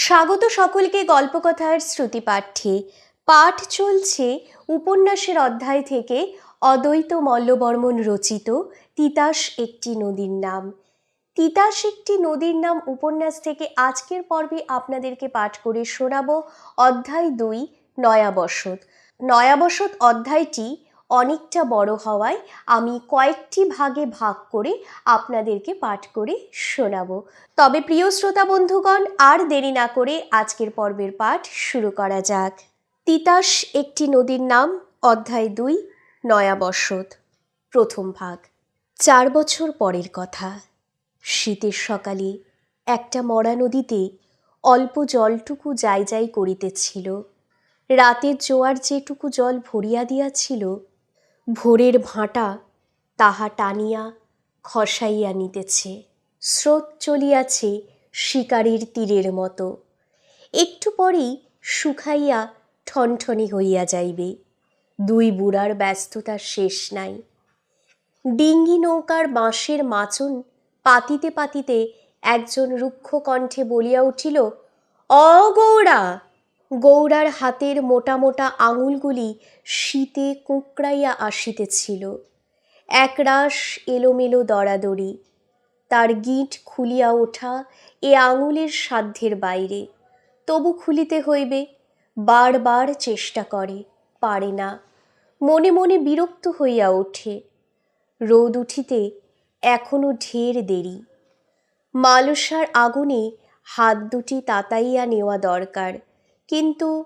স্বাগত সকলকে গল্পকথার শ্রুতিপাঠ্যে পাঠ চলছে উপন্যাসের অধ্যায় থেকে অদ্বৈত মল্লবর্মন রচিত তিতাস একটি নদীর নাম। তিতাস একটি নদীর নাম উপন্যাস থেকে আজকের পর্বে আপনাদেরকে পাঠ করে শোনাবো অধ্যায় দুই, নয়াবসত। নয়াবসত অধ্যায়টি অনেকটা বড় হওয়ায় আমি কয়েকটি ভাগে ভাগ করে আপনাদেরকে পাঠ করে শোনাবো। তবে প্রিয় শ্রোতা বন্ধুগণ, আর দেরি না করে আজকের পর্বের পাঠ শুরু করা যাক। তিতাস একটি নদীর নাম, অধ্যায় দুই নয়াবসত প্রথম ভাগ। চার বছর পরের কথা। শীতের সকালে একটা মরা নদীতে অল্প জলটুকু যাই যাই করিতেছিল। রাতের জোয়ার যেটুকু জল ভরিয়া দিয়াছিল ভোরের ভাঁটা তাহা টানিয়া খসাইয়া নিতেছে। স্রোত চলিয়াছে শিকারীর তীরের মতো। একটু পরেই শুকাইয়া ঠনঠনি হইয়া যাইবে। দুই বুড়ার ব্যস্ততার শেষ নাই। ডিঙ্গি নৌকার বাঁশের মাচন পাতিতে পাতিতে একজন রুক্ষ কণ্ঠে বলিয়া উঠিল, অ গৌড়ার হাতের মোটা মোটা আঙুলগুলি শীতে কুঁকড়াইয়া আসিতেছিল। একরাশ এলোমেলো দরাদরি তার গিঁট খুলিয়া ওঠা এ আঙুলের সাধ্যের বাইরে। তবু খুলিতে হইবে, বারবার চেষ্টা করে, পারে না। মনে মনে বিরক্ত হইয়া ওঠে। রোদ উঠিতে এখনও ঢের দেরি। মালসার আগুনে হাত দুটি তাতাইয়া নেওয়া দরকার। কিন্তু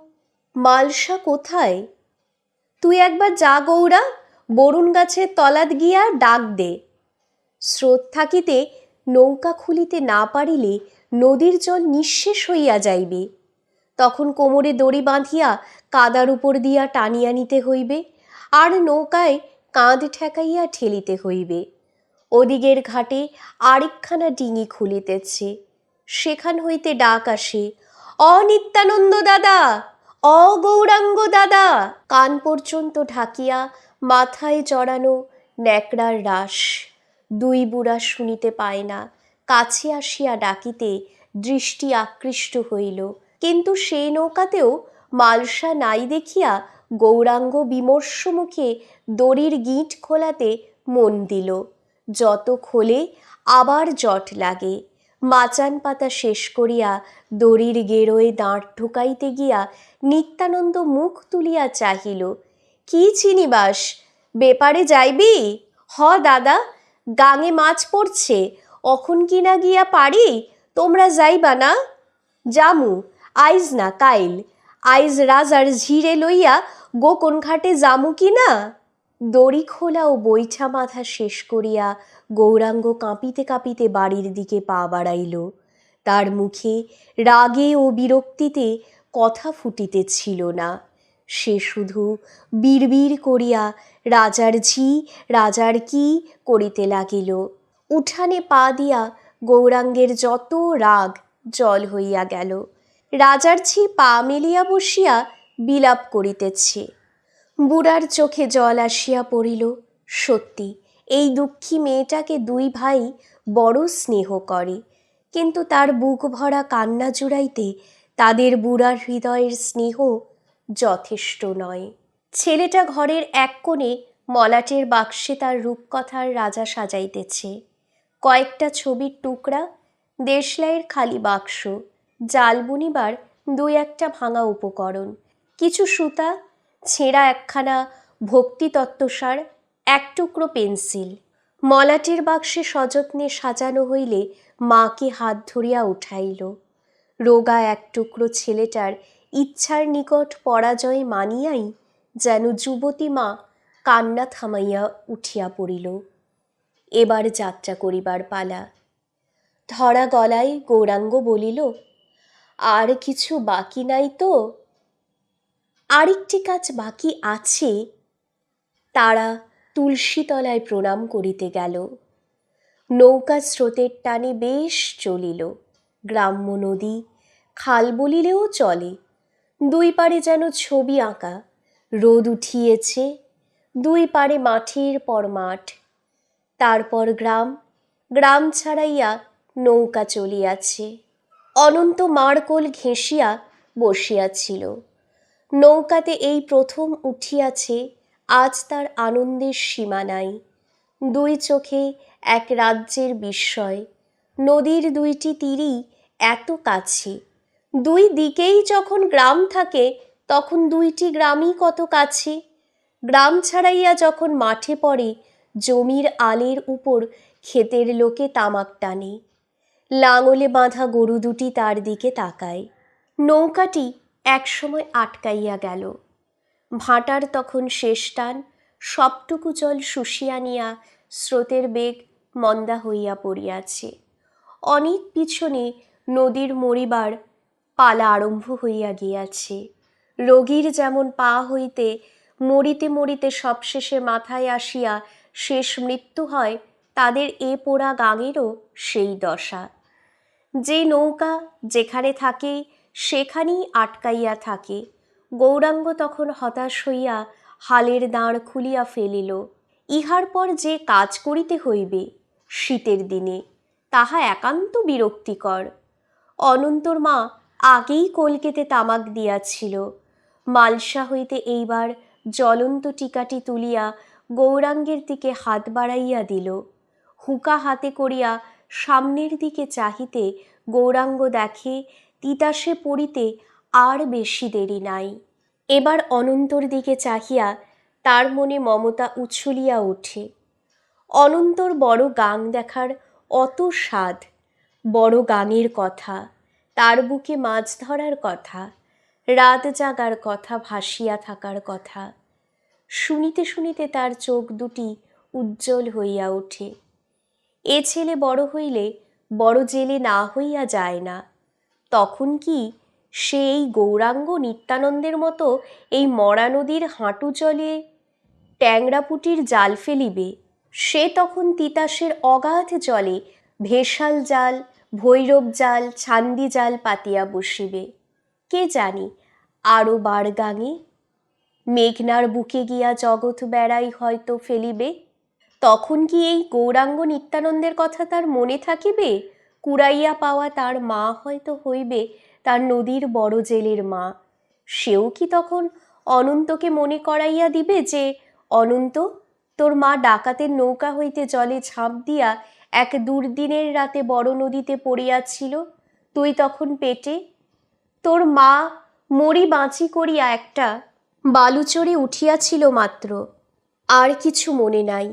মালসা কোথায়? তুই একবার যা গৌরা, বরুণ গাছের তলাত গিয়া ডাক দে। স্রোত থাকিতে নৌকা খুলিতে না পারিলে নদীর জল নিঃশেষ হইয়া যাইবে। তখন কোমরে দড়ি বাঁধিয়া কাদার উপর দিয়া টানিয়া নিতে হইবে আর নৌকায় কাঁধ ঠেকাইয়া ঠেলিতে হইবে। ওদিকের ঘাটে আরেকখানা ডিঙি খুলিতেছে। সেখান হইতে ডাক আসে অনিত্যানন্দ দাদা, অগৌরাঙ্গ দাদা। কান পর্যন্ত ঢাকিয়া মাথায় জড়ানো ন্যাকড়ার রাস দুই বুড়া শুনিতে পায় না, কাছে আসিয়া ডাকিতে দৃষ্টি আকৃষ্ট হইল। কিন্তু সেই নৌকাতেও মালসা নাই দেখিয়া গৌরাঙ্গ বিমর্ষ মুখে দড়ির গিঁট খোলাতে মন দিল। যত খোলে আবার জট লাগে। মাচান পাতা শেষ করিয়া দড়ির গেরোয় দাঁড় ঢুকাইতে গিয়া নিত্যানন্দ মুখ তুলিয়া চাহিল, কি চিনিবাস বেপারে যাইবি? হ, দাদা, গাঙে মাছ পড়ছে, অখন কিনা গিয়া পারি? তোমরা যাইবা না? জামু আইজ না কাইল, আইজ রাজার ঝিরে লইয়া গোকন ঘাটে জামু কি না? দড়ি খোলা ও বৈঠা মাথা শেষ করিয়া গৌরাঙ্গ কাঁপিতে কাঁপিতে বাড়ির দিকে পা বাড়াইল। তার মুখে রাগে ও বিরক্তিতে কথা ফুটিতেছিল না। সে শুধু বিড়বিড় করিয়া, রাজার ঝি, রাজার কি? করিতে লাগিল। উঠানে পা দিয়া গৌরাঙ্গের যত রাগ, জল হইয়া গেল। রাজার ঝি পা মেলিয়া বসিয়া বিলাপ করিতেছে। বুড়ার চোখে জল আসিয়া পড়িল, সত্যি, এই দুঃখী মেয়েটাকে দুই ভাই বড় স্নেহ করে। কিন্তু তার বুক ভরা কান্না জুড়াইতে তাদের বুড়ার হৃদয়ের স্নেহ যথেষ্ট নয়। ছেলেটা ঘরের এক কোণে মলাটের বাক্সে তার রূপকথার রাজা সাজাইতেছে। কয়েকটা ছবির টুকরা, দেশলাইয়ের খালি বাক্স, জাল বুনিবার দুই একটা ভাঙা উপকরণ, কিছু সুতা ছেঁড়া একখানা ভক্তিতত্ত্বসার এক টুকরো পেন্সিল। মলাটের বাক্সে সযত্নে সাজানো হইলে মাকে হাত ধরিয়া উঠাইল। রোগা এক টুকরো ছেলেটার ইচ্ছার নিকট পরাজয় মানিয়াই যেন যুবতী মা কান্না থামাইয়া উঠিয়া পড়িল। এবার যাত্রা করিবার পালা। ধরা গলায় গৌরাঙ্গ বলিল, আর কিছু বাকি নাই তো? আরেকটি কাজ বাকি আছে। তারা তুলসীতলায় প্রণাম করিতে গেল। নৌকা স্রোতের টানে বেশ চলিল। গ্রাম্য নদী খাল বলিলেও চলে। দুই পারে যেন ছবি আঁকা। রোদ উঠিয়েছে। দুই পারে মাঠের পর মাঠ। তারপর গ্রাম। গ্রাম ছাড়াইয়া নৌকা চলিয়াছে। অনন্ত মারকোল ঘেঁষিয়া বসিয়াছিল। নৌকাতে এই প্রথম উঠিয়াছে আজ তার আনন্দের সীমা নাই। দুই চোখে এক রাজ্যের বিস্ময়, নদীর দুইটি তীরই এত কাছে। দুই দিকেই যখন গ্রাম থাকে, তখন দুইটি গ্রামই কত কাছে। গ্রাম ছাড়াইয়া যখন মাঠে পড়ে, জমির আলের উপর ক্ষেতের লোকে তামাক টানে। লাঙলে বাঁধা গরু দুটি তার দিকে তাকায়। নৌকাটি একসময় আটকাইয়া গেল। ভাঁটার তখন শেষ টান, সবটুকু জল শুষিয়া নিয়া স্রোতের বেগ মন্দা হইয়া পড়িয়াছে। অনেক পিছনে নদীর মরিবার পালা আরম্ভ হইয়া গিয়াছে। রোগীর যেমন পা হইতে মরিতে মরিতে সবশেষে মাথায় আসিয়া শেষ মৃত্যু হয়, তাদের এ পোড়া গাঙেরও সেই দশা। যে নৌকা যেখানে থাকে সেখানেই আটকাইয়া থাকে। গৌরাঙ্গ তখন হতাশ হইয়া হালের দাঁড় খুলিয়া ফেলিল, ইহার পর যে কাজ করিতে হইবে শীতের দিনে, তাহা একান্ত বিরক্তিকর। অনন্তর মা আগেই কলকেতে তামাক দিয়াছিল। মালসা হইতে এইবার জ্বলন্ত টিকাটি তুলিয়া গৌরাঙ্গের দিকে হাত বাড়াইয়া দিল। হুকা হাতে করিয়া সামনের দিকে চাহিতে গৌরাঙ্গ দেখে তিতাসে পড়িতে আর বেশি দেরি নাই। এবার অনন্তর দিকে চাহিয়া তার মনে মমতা উছলিয়া ওঠে। অনন্তর বড় গাং দেখার অত স্বাদ, বড় গাঙের কথা, তার বুকে মাছ ধরার কথা, রাত জাগার কথা, ভাসিয়া থাকার কথা। শুনিতে শুনিতে তার চোখ দুটি উজ্জ্বল হইয়া ওঠে। এ ছেলে বড় হইলে বড় জেলে না হইয়া যায় না। তখন কি সে এই গৌরাঙ্গ নিত্যানন্দের মতো এই মরা নদীর হাঁটু জলে ট্যাংরাপুটির জাল ফেলিবে? সে তখন তিতাসের অগাধ জলে ভেসাল জাল, ভৈরব জাল ছান্দি জাল পাতিয়া বসিবে। কে জানি আরও বার গাঙে? মেঘনার বুকে গিয়া জগৎ বেড়াই হয়তো ফেলিবে? তখন কি এই গৌরাঙ্গ নিত্যানন্দের কথা তার মনে থাকিবে? কুড়াইয়া পাওয়া তার মা হয়তো হইবে তার নদীর বড় জেলের মা। সেও কি তখন অনন্তকে মনে করাইয়া দিবে যে, অনন্ত, তোর মা ডাকাতের নৌকা হইতে জলে ঝাঁপ দিয়া এক দুর্দিনের রাতে বড় নদীতে পড়িয়াছিল, তুই তখন পেটে? তোর মা মরি বাঁচি করিয়া একটা বালুচরে উঠিয়াছিল মাত্র। আর কিছু মনে নাই।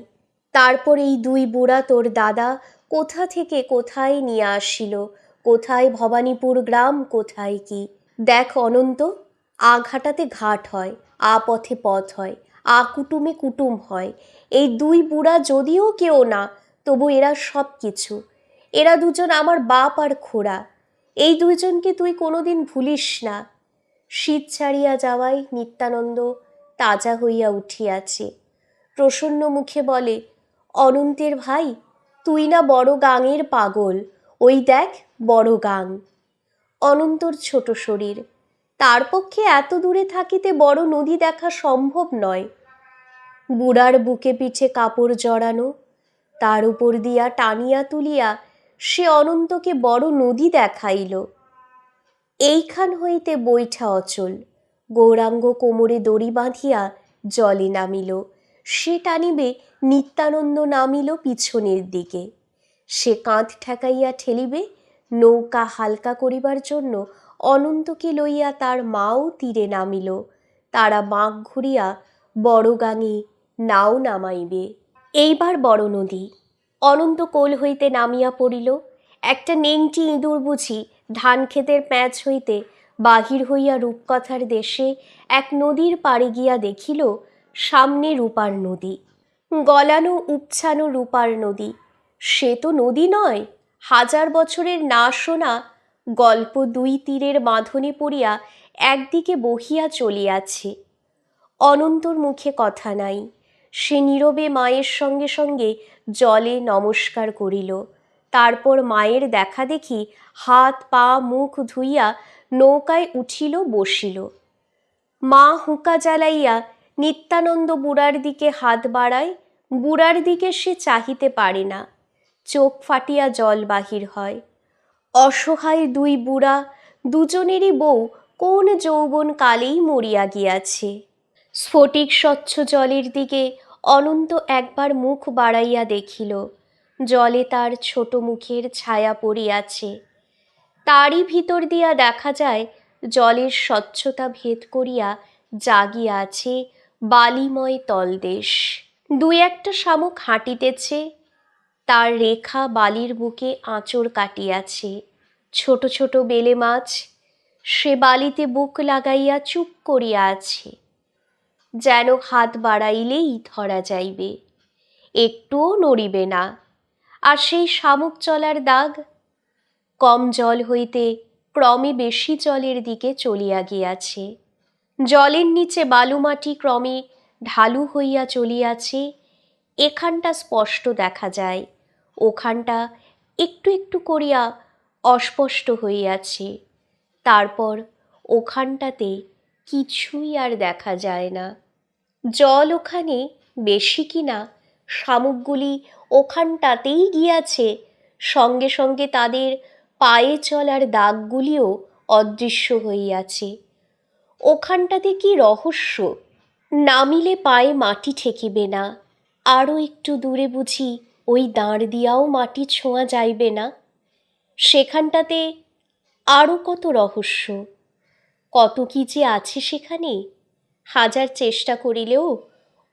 তারপর এই দুই বুড়া তোর দাদা কোথা থেকে কোথায় নিয়ে আসিল? কোথায় ভবানীপুর গ্রাম, কোথায় কি? দেখ অনন্ত আ ঘাটাতে ঘাট হয়, আ পথে পথ হয়, আ কুটুমে কুটুম হয়। এই দুই বুড়া যদিও কেউ না, তবু এরা সব কিছু। এরা দুজন আমার বাপ আর খোড়া। এই দুইজনকে তুই কোনোদিন ভুলিস না। শীত ছাড়িয়া যাওয়ায় নিত্যানন্দ তাজা হইয়া উঠিয়াছে। প্রসন্ন মুখে বলে, অনন্তের ভাই তুই না বড় গাঙের পাগল, ওই দেখ বড় গাং। অনন্তর ছোট শরীর, তার পক্ষে এত দূরে থাকিতে বড় নদী দেখা সম্ভব নয়। বুড়ার বুকে পিঠে কাপড় জড়ানো, তার উপর দিয়া টানিয়া তুলিয়া সে অনন্তকে বড় নদী দেখাইল। এইখান হইতে বৈঠা অচল, গৌরাঙ্গ কোমরে দড়ি বাঁধিয়া জলে নামিল। সে টানিবে নিত্যানন্দ নামিল পিছনের দিকে। সে কাঁধ ঠেকাইয়া ঠেলিবে, নৌকা হালকা করিবার জন্য অনন্তকে লইয়া তার মাও তীরে নামিল। তারা বাঁক ঘুরিয়া বড় গাঙে নাও নামাইবে। এইবার বড় নদী। অনন্ত কোল হইতে নামিয়া পড়িল। একটা নেংটি ইঁদুর বুঝি ধান ক্ষেতের প্যাঁচ হইতে বাহির হইয়া রূপকথার দেশে এক নদীর পাড়ে গিয়া দেখিল, সামনে রূপার নদী। গলানো উপছানো রূপার নদী। সে তো নদী নয়, হাজার বছরের না শোনা গল্প দুই তীরের বাঁধনে পড়িয়া একদিকে বহিয়া চলিয়াছে। অনন্তর মুখে কথা নাই, সে নীরবে মায়ের সঙ্গে সঙ্গে জলে নমস্কার করিল। তারপর মায়ের দেখা দেখি হাত, পা, মুখ ধুইয়া নৌকায় উঠিল, বসিল। মা হুঁকা জ্বালাইয়া নিত্যানন্দ বুড়ার দিকে হাত বাড়ায় বুড়ার দিকে সে চাহিতে পারে না, চোখ ফাটিয়া জল বাহির হয়। অসহায় দুই বুড়া দুজনেরই বউ কোন যৌবন কালেই মরিয়া গিয়াছে। স্ফটিক স্বচ্ছ জলের দিকে অনন্ত একবার মুখ বাড়াইয়া দেখিল, জলে তার ছোট মুখের ছায়া পড়িয়াছে। তারই ভিতর দিয়া দেখা যায়, জলের স্বচ্ছতা ভেদ করিয়া জাগিয়া আছে বালিময় তলদেশ। দুই একটা শামুক হাঁটিতেছে, তার রেখা বালির বুকে আঁচড় কাটিয়াছে। ছোট ছোট বেলে মাছ সে বালিতে বুক লাগাইয়া চুপ করিয়া আছে। যেন হাত বাড়াইলেই ধরা যাইবে, একটুও নড়িবে না। আর সেই শামুক চলার দাগ কম জল হইতে ক্রমে বেশি জলের দিকে চলিয়া গিয়াছে। জলের নিচে বালুমাটি ক্রমে ঢালু হইয়া চলিয়াছে, এখানটা স্পষ্ট দেখা যায়, ওখানটা একটু একটু করিয়া অস্পষ্ট হইয়াছে, তারপর ওখানটাতে কিছুই আর দেখা যায় না। জল ওখানে বেশি কিনা শামুকগুলি ওখানটাতেই গিয়াছে, সঙ্গে সঙ্গে তাদের পায়ে চলার দাগগুলিও অদৃশ্য হইয়াছে। ওখানটাতে কি রহস্য? নামিলে পায়ে মাটি ঠেকিবে না। আরও একটু দূরে বুঝি ওই দাঁড় দিয়াও মাটি ছোঁয়া যাইবে না। সেখানটাতে আরও কত রহস্য। কত কি যে আছে সেখানে, হাজার চেষ্টা করিলেও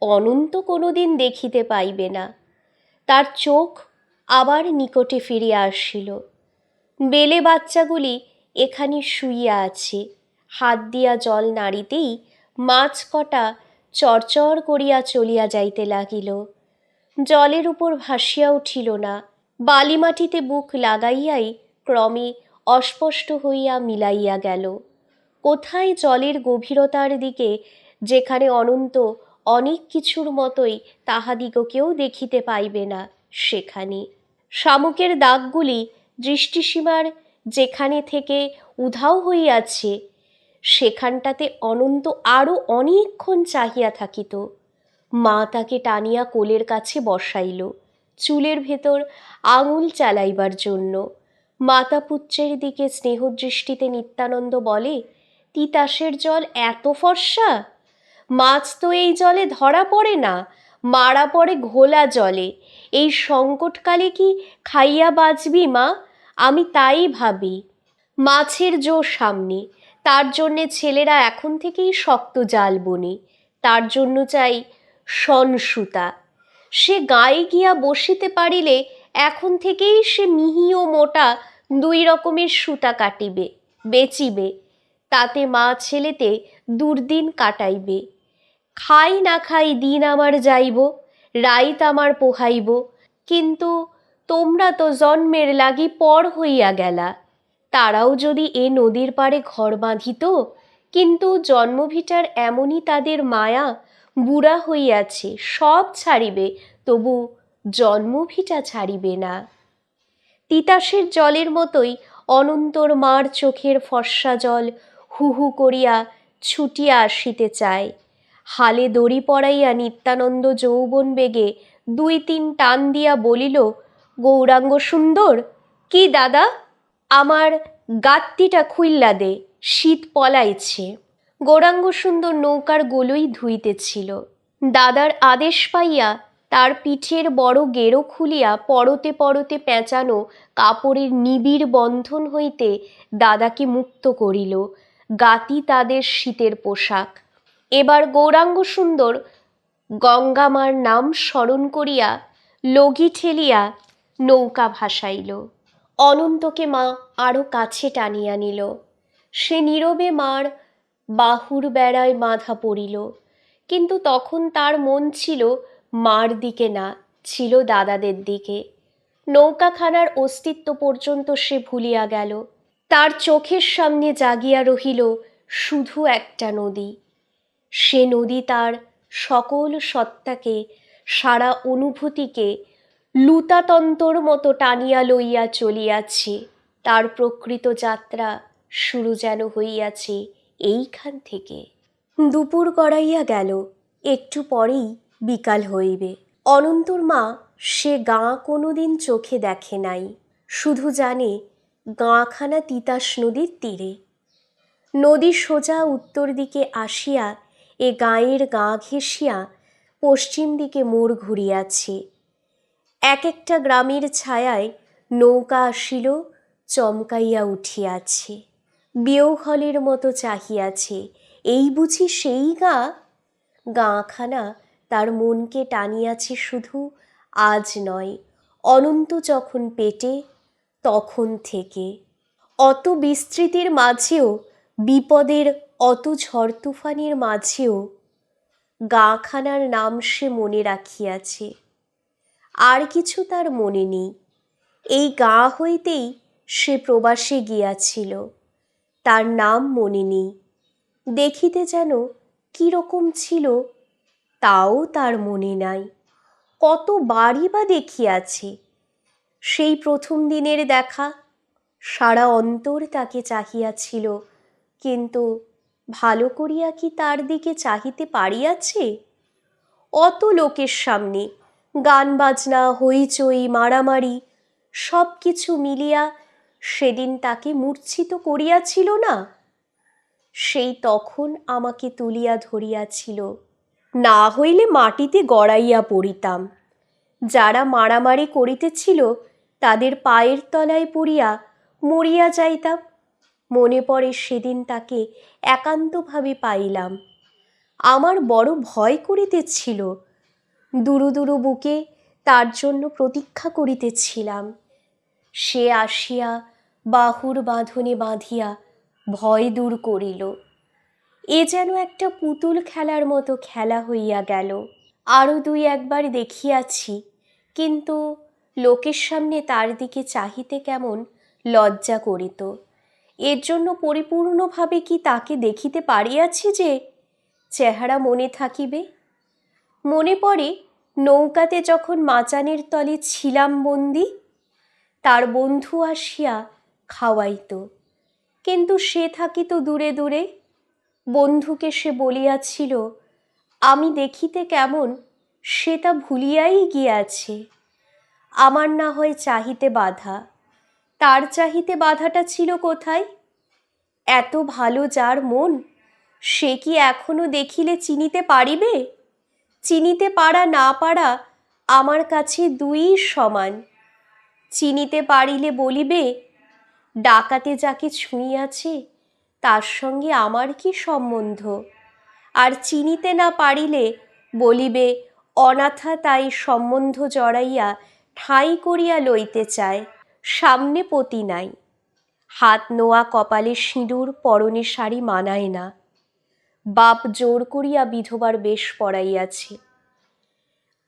অনন্ত কোনো দিন দেখিতে পাইবে না। তার চোখ আবার নিকটে ফিরিয়া আসিল। বেলে বাচ্চাগুলি এখানে শুইয়া আছে। হাত দিয়া জল নাড়িতেই মাছ কটা চরচর করিয়া চলিয়া যাইতে লাগিল। জলের উপর ভাসিয়া উঠিল না। বালিমাটিতে বুক লাগাইয়াই ক্রমে অস্পষ্ট হইয়া মিলাইয়া গেল। কোথায় জলের গভীরতার দিকে যেখানে অনন্ত অনেক কিছুর মতোই তাহাদিগকেও দেখিতে পাইবে না সেখানে। শামুকের দাগগুলি দৃষ্টিসীমার যেখানে থেকে উধাও হইয়াছে সেখানটাতে অনন্ত আরও অনেকক্ষণ চাহিয়া থাকিত। মা তাকে টানিয়া কোলের কাছে বসাইল, চুলের ভেতর আঙুল চালাইবার জন্য। মাতা পুত্রের দিকে স্নেহদৃষ্টিতে নিত্যানন্দ বলে, তিতাসের জল এত ফর্সা? মাছ তো এই জলে ধরা পড়ে না, মারা পড়ে ঘোলা জলে। এই সংকটকালে কি খাইয়া বাঁচবি মা? আমি তাই ভাবি। মাছের জো সামনে তার জন্যে ছেলেরা এখন থেকেই শক্ত জাল বনে। তার জন্য চাই শন সুতা। সে গায়ে গিয়া বসিতে পারিলে এখন থেকেই সে মিহি ও মোটা দুই রকমের সুতা কাটিবে, বেচিবে। তাতে মা ছেলেতে দুর্দিন কাটাইবে। খাই না খাই দিন আমার যাইব, রাইত আমার পোহাইব, কিন্তু তোমরা তো জন্মের লাগি পর হইয়া গেলা। তারাও যদি এ নদীর পাড়ে ঘর বাঁধিত, কিন্তু জন্মভিটার এমনই তাদের মায়া বুড়া হইয়াছে, সব ছাড়িবে, তবু জন্মভিটা ছাড়িবে না। তিতাসের জলের মতোই অনন্তর মার চোখের ফর্সা জল হু হু করিয়া ছুটিয়া আসিতে চায়। হালে দড়ি পড়াইয়া নিত্যানন্দ যৌবন বেগে দুই তিন টান দিয়া বলিল, গৌরাঙ্গ সুন্দর, কি দাদা? আমার গাত্তিটা খুইল্লা দে, শীত পলাইছে। গৌরাঙ্গ সুন্দর নৌকার গোলই ধুইতেছিল। দাদার আদেশ পাইয়া তার পিঠের বড় গেরো খুলিয়া পরতে পরতে পেঁচানো কাপড়ের নিবিড় বন্ধন হইতে দাদাকে মুক্ত করিল। গাতি তাদের শীতের পোশাক। এবার গৌরাঙ্গ সুন্দর গঙ্গামার নাম স্মরণ করিয়া লগি ঠেলিয়া নৌকা ভাসাইল। অনন্তকে মা আরও কাছে টানিয়া নিল। সে নীরবে মার বাহুর বেড়ায় বাঁধা পড়িল। কিন্তু তখন তার মন ছিল মার দিকে না, ছিল দাদাদের দিকে। নৌকাখানার অস্তিত্ব পর্যন্ত সে ভুলিয়া গেল। তার চোখের সামনে জাগিয়া রহিল শুধু একটা নদী। সে নদী তার সকল সত্তাকে, সারা অনুভূতিকে লুতাতন্তর মতো টানিয়া লইয়া চলিয়াছে। তার প্রকৃত যাত্রা শুরু যেন হইয়াছে এইখান থেকে। দুপুর গড়াইয়া গেল, একটু পরেই বিকাল হইবে। অনন্তর মা সে গাঁ কোনোদিন চোখে দেখে নাই, শুধু জানে গাঁখানা তিতাস নদীর তীরে। নদী সোজা উত্তর দিকে আসিয়া এ গাঁয়ের গা ঘেঁষিয়া পশ্চিম দিকে মোড় ঘুরিয়াছে। এক একটা গ্রামের ছায়ায় নৌকা আসিল, চমকাইয়া উঠিয়াছে। বিয়ৌহলের মতো চাহিয়াছে। এই বুঝি সেই গা? গাঁখানা তার মনকে টানিয়াছে শুধু আজ নয়, অনন্ত যখন পেটে, তখন থেকে। অত বিস্তৃতির মাঝেও, বিপদের অত ঝড় তুফানের মাঝেও গাঁখানার নাম সে মনে রাখিয়াছে। আর কিছু তার মনে নেই। এই গা হইতেই সে প্রবাসে গিয়াছিল। তার নাম মনে নেই। দেখিতে যেন কীরকম ছিল, তাও তার মনে নাই। কত বাড়ি বা দেখিয়াছে। সেই প্রথম দিনের দেখা সারা অন্তর তাকে চাহিয়াছিল, কিন্তু ভালো করিয়া কি তার দিকে চাহিতে পারিয়াছে? অত লোকের সামনে গান বাজনা, হইচই, মারামারি সব কিছু মিলিয়া সেদিন তাকে মূর্ছিত করিয়াছিল না? সেই তখন আমাকে তুলিয়া ধরিয়াছিল। না হইলে মাটিতে গড়াইয়া পড়িতাম। যারা মারামারি করিতেছিল, তাদের পায়ের তলায় পড়িয়া মরিয়া যাইতাম। মনে পড়ে সেদিন তাকে একান্তভাবে পাইলাম। আমার বড় ভয় করিতেছিল দুরু দুরু বুকে তার জন্য প্রতীক্ষা করিতেছিলাম। সে আসিয়া বাহুর বাঁধনে বাঁধিয়া ভয় দূর করিল। এ যেন একটা পুতুল খেলার মতো খেলা হইয়া গেল। আরও দুই একবার দেখিয়াছি, কিন্তু লোকের সামনে তার দিকে চাহিতে কেমন লজ্জা করিত। এর জন্য পরিপূর্ণভাবে কি তাকে দেখিতে পারিয়াছি যে, চেহারা মনে থাকিবে? মনে পড়ে নৌকাতে যখন মাচানের তলে ছিলাম বন্দি, তার বন্ধু আসিয়া খাওয়াইত। কিন্তু সে থাকিত দূরে দূরে। বন্ধুকে সে বলিয়াছিল, আমি দেখিতে কেমন, সে তা ভুলিয়াই গিয়াছে। আমার না হয় চাহিতে বাধা। তার চাহিতে বাধাটা ছিল কোথায়? এত ভালো যার মন, সে কি এখনও দেখিলে চিনিতে পারিবে? চিনিতে পারা না পারা আমার কাছে দুই সমান। চিনিতে পারিলে বলিবে, ডাকাতে যাকে ছুঁইয়াছে, তার সঙ্গে আমার কি সম্বন্ধ? আর চিনিতে না পারিলে বলিবে, অনাথা তাই সম্বন্ধ জড়াইয়া ঠাঁই করিয়া লইতে চায়, সামনে পতি নাই। হাত নোয়া কপালে সিঁদুর, পরনে শাড়ি মানায় না। বাপ জোর করিয়া বিধবার বেশ পড়াইয়াছে।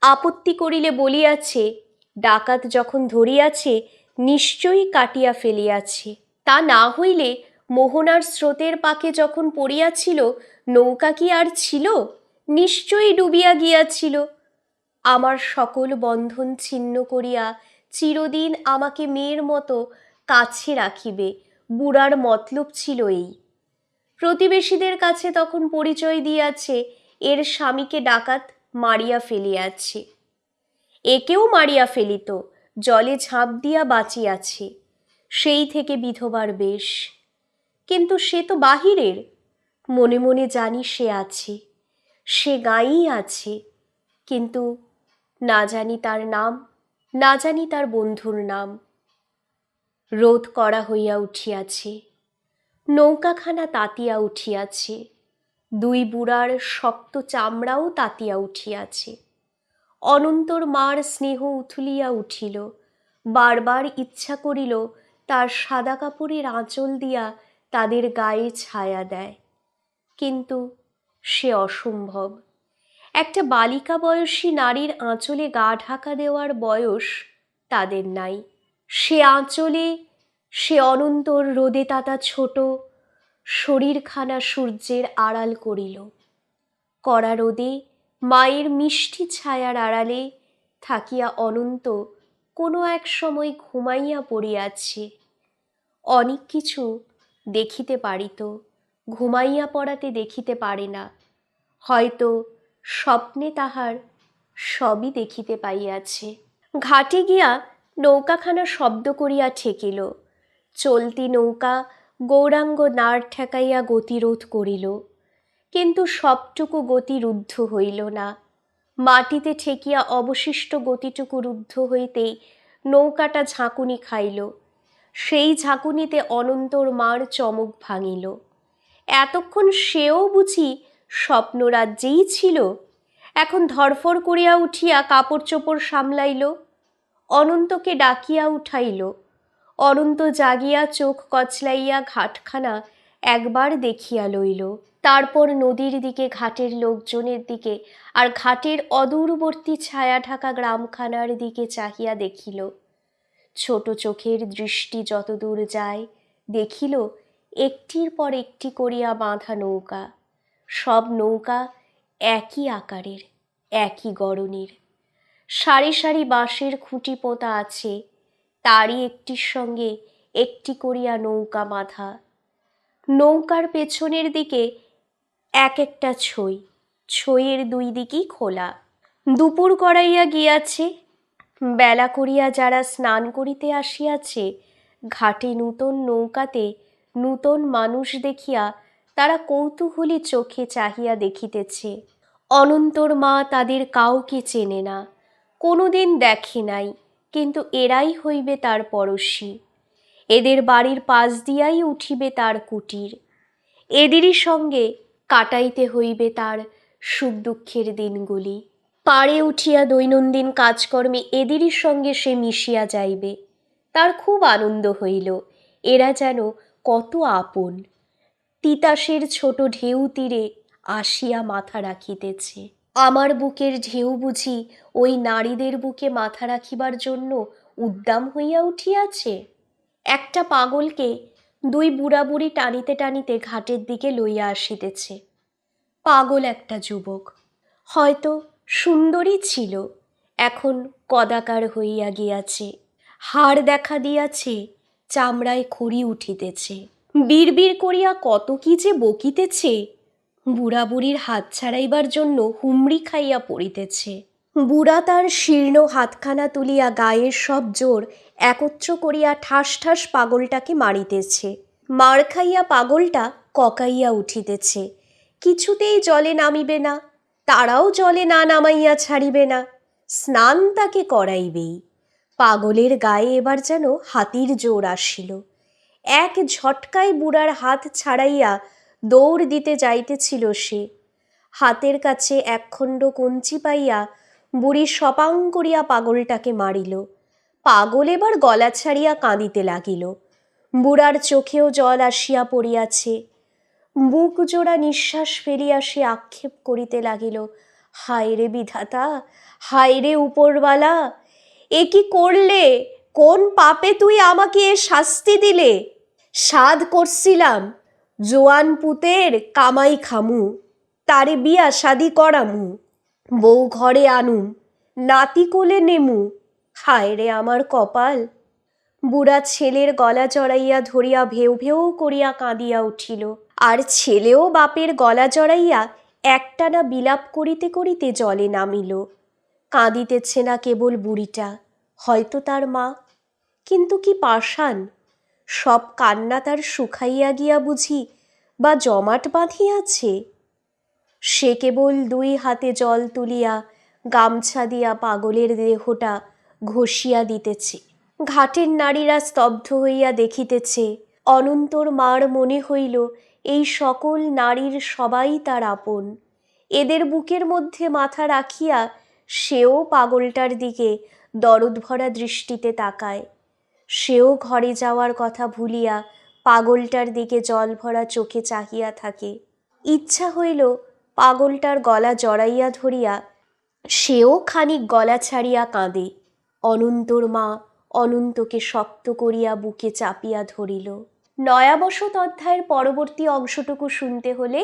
আপত্তি করিলে বলিয়াছে, ডাকাত যখন ধরিয়াছে, নিশ্চয়ই কাটিয়া ফেলিয়াছে। তা না হইলে মোহনার স্রোতের পাকে যখন পড়িয়াছিল, নৌকা কি আর ছিল? নিশ্চয়ই ডুবিয়া গিয়াছিল। আমার সকল বন্ধন ছিন্ন করিয়া চিরদিন আমাকে মেয়ের মতো কাছে রাখিবে। বুড়ার মতলব ছিল এই। প্রতিবেশীদের কাছে তখন পরিচয় দিয়াছে, এর স্বামীকে ডাকাত মারিয়া ফেলিয়াছে। একেও মারিয়া ফেলিত, জলে ঝাঁপ দিয়া বাঁচিয়াছে, সেই থেকে বিধবার বেশ। কিন্তু সে তো বাহিরের, মনে মনে জানি সে আছে, সে গাঁয়েই আছে, কিন্তু না জানি তার নাম, না জানি তার বন্ধুর নাম। রোধ করা হইয়া উঠিয়াছে। নৌকাখানা তাতিয়া উঠিয়াছে। দুই বুড়ার শক্ত চামড়াও তাতিয়া উঠিয়াছে। অনন্তর মার স্নেহ উথুলিয়া উঠিল। বারবার ইচ্ছা করিল তার সাদা কাপড়ের আঁচল দিয়া তাদের গায়ে ছায়া দেয়। কিন্তু সে অসম্ভব। একটা বালিকা বয়সী নারীর আঁচলে গা ঢাকা দেওয়ার বয়স তাদের নাই। সে আঁচলে সে অনন্তর রোদে তাতা ছোট, শরীরখানা সূর্যের আড়াল করিল। কড়া রোদে মায়ের মিষ্টি ছায়ার আড়ালে থাকিয়া অনন্ত কোনো এক সময় ঘুমাইয়া পড়িয়াছে। অনেক কিছু দেখিতে পারিত, ঘুমাইয়া পড়াতে দেখিতে পারে না। হয়তো স্বপ্নে তাহার সবই দেখিতে পাইয়াছে। ঘাটে গিয়া নৌকাখানা শব্দ করিয়া ঠেকিল। চলতি নৌকা গৌরাঙ্গ নাড় ঠেকাইয়া গতিরোধ করিল। কিন্তু সবটুকু গতি রুদ্ধ হইল না। মাটিতে ঠেকিয়া অবশিষ্ট গতিটুকু রুদ্ধ হইতেই নৌকাটা ঝাঁকুনি খাইল। সেই ঝাঁকুনিতে অনন্তর মার চমক ভাঙিল। এতক্ষণ সেও বুঝি স্বপ্নরাজ্যেই ছিল। এখন ধরফর করিয়া উঠিয়া কাপড় চোপড় সামলাইল। অনন্তকে ডাকিয়া উঠাইল। অনন্ত জাগিয়া চোখ কচলাইয়া ঘাটখানা একবার দেখিয়া লইল। তারপর নদীর দিকে, ঘাটের লোকজনের দিকে আর ঘাটের অদূরবর্তী ছায়া ঢাকা গ্রামখানার দিকে চাহিয়া দেখিল। ছোট চোখের দৃষ্টি যতদূর যায়, দেখিল একটির পর একটি করিয়া বাঁধা নৌকা। সব নৌকা একই আকারের, একই গড়নের। সারি সারি বাঁশের খুঁটি পোতা আছে তারই একটির সঙ্গে একটি করিয়া নৌকা বাঁধা। নৌকার পেছনের দিকে এক একটা ছই, ছইয়ের দুই দিকই খোলা। দুপুর করাইয়া গিয়াছে, বেলা করিয়া যারা স্নান করিতে আসিয়াছে, ঘাটে নূতন নৌকাতে নূতন মানুষ দেখিয়া তারা কৌতূহলী চোখে চাহিয়া দেখিতেছে। অনন্তর মা তাদের কাউকে চেনে না, কোনোদিন দেখে নাই। কিন্তু এরাই হইবে তার পড়শি। এদের বাড়ির পাশ দিয়াই উঠিবে তার কুটির। এদেরই সঙ্গে কাটাইতে হইবে তার সুখ দুঃখের দিনগুলি। পাড়ে উঠিয়া দৈনন্দিন কাজকর্মে এদেরই সঙ্গে সে মিশিয়া যাইবে। তার খুব আনন্দ হইল। এরা যেন কত আপন। তিতাসের ছোট ঢেউ তীরে আসিয়া মাথা রাখিতেছে। আমার বুকের ঢেউ বুঝি, ওই নারীদের বুকে মাথা রাখিবার জন্য উদ্দাম হইয়া উঠিয়াছে। একটা পাগলকে দুই বুড়া বুড়ি টানিতে টানিতে ঘাটের দিকে লইয়া আসিতেছে। পাগল একটা যুবক। হয়তো সুন্দরী ছিল, এখন কদাকার হইয়া গিয়াছে। হাড় দেখা দিয়াছে, চামড়ায় খড়ি উঠিতেছে। বিড়বিড় করিয়া কত কি যে বকিতেছে। বুড়া বুড়ির হাত ছাড়াইবার জন্য হুমড়ি খাইয়া পড়িতেছে। বুড়া তার শীর্ণ হাতখানা তুলিয়া গায়ের সব জোর একত্র করিয়া ঠাস ঠাস পাগলটাকে মারিতেছে। মার খাইয়া পাগলটা ককাইয়া উঠিতেছে। কিছুতেই জলে নামিবে না, তারাও জলে না নামাইয়া ছাড়িবে না, স্নান তাকে করাইবেই। পাগলের গায়ে এবার যেন হাতির জোর আসিল। এক ঝটকায় বুড়ার হাত ছাড়াইয়া দৌড় দিতে যাইতেছিল সে। হাতের কাছে একখণ্ড কঞ্চি পাইয়া বুড়ি সপাং করিয়া পাগলটাকে মারিল। পাগল এবার গলা ছাড়িয়া কাঁদিতে লাগিল। বুড়ার চোখেও জল আসিয়া পড়িয়াছে। বুক জোড়া নিঃশ্বাস ফেলিয়া সে আক্ষেপ করিতে লাগিল, হায় রে বিধাতা, হায় রে উপরওয়ালা, এ কি করলে? কোন পাপে তুই আমাকে এ শাস্তি দিলে? সাধ করছিলাম জোয়ান পুতের কামাই খামু, তারে বিয়া শাদি করামু, বউ ঘরে আনুম নাতি কোলে নেমু, হায় রে আমার কপাল। বুড়া ছেলের গলা জড়াইয়া ধরিয়া ভেউ ভেউ করিয়া কাঁদিয়া উঠিল, আর ছেলেও বাপের গলা জড়াইয়া একটানা বিলাপ করিতে করিতে জলে নামিল। কাঁদিতেছে না কেবল বুড়িটা, হয়তো তার মা, কিন্তু কি পাষাণ? সব কান্না তার শুকাইয়া গিয়া বুঝি, বা জমাট বাঁধিয়াছে। সে কেবল দুই হাতে জল তুলিয়া, গামছা দিয়া পাগলের দেহটা ঘষিয়া দিতেছে। ঘাটের নারীরা স্তব্ধ হইয়া দেখিতেছে, অনন্তর মার মনে হইল, এই সকল নারীর সবাই তার আপন। এদের বুকের মধ্যে মাথা রাখিয়া সেও পাগলটার দিকে দরদ ভরা দৃষ্টিতে তাকায়। সেও ঘরে যাওয়ার কথা ভুলিয়া পাগলটার দিকে জল ভরা চোখে চাহিয়া থাকে। ইচ্ছা হইল পাগলটার গলা জড়াইয়া ধরিয়া সেও খানিক গলা ছাড়িয়া কাঁদে। অনন্তর মা অনন্তকে শক্ত করিয়া বুকে চাপিয়া ধরিল। নয়াবসত অধ্যায়ের পরবর্তী অংশটুকু শুনতে হলে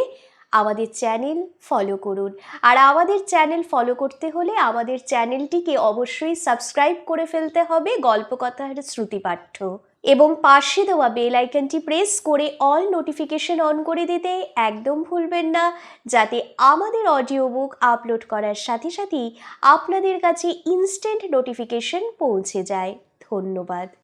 আমাদের চ্যানেল ফলো করুন। আর আমাদের চ্যানেল ফলো করতে হলে আমাদের চ্যানেলটিকে অবশ্যই সাবস্ক্রাইব করে ফেলতে হবে গল্পকথার শ্রুতিপাঠ্য। এবং পাশে দেওয়া বেল আইকনটি প্রেস করে অল নোটিফিকেশন অন করে দিতে একদম ভুলবেন না, যাতে আমাদের অডিও বুক আপলোড করার সাথে সাথেই আপনাদের কাছে ইনস্ট্যান্ট নোটিফিকেশন পৌঁছে যায়। ধন্যবাদ।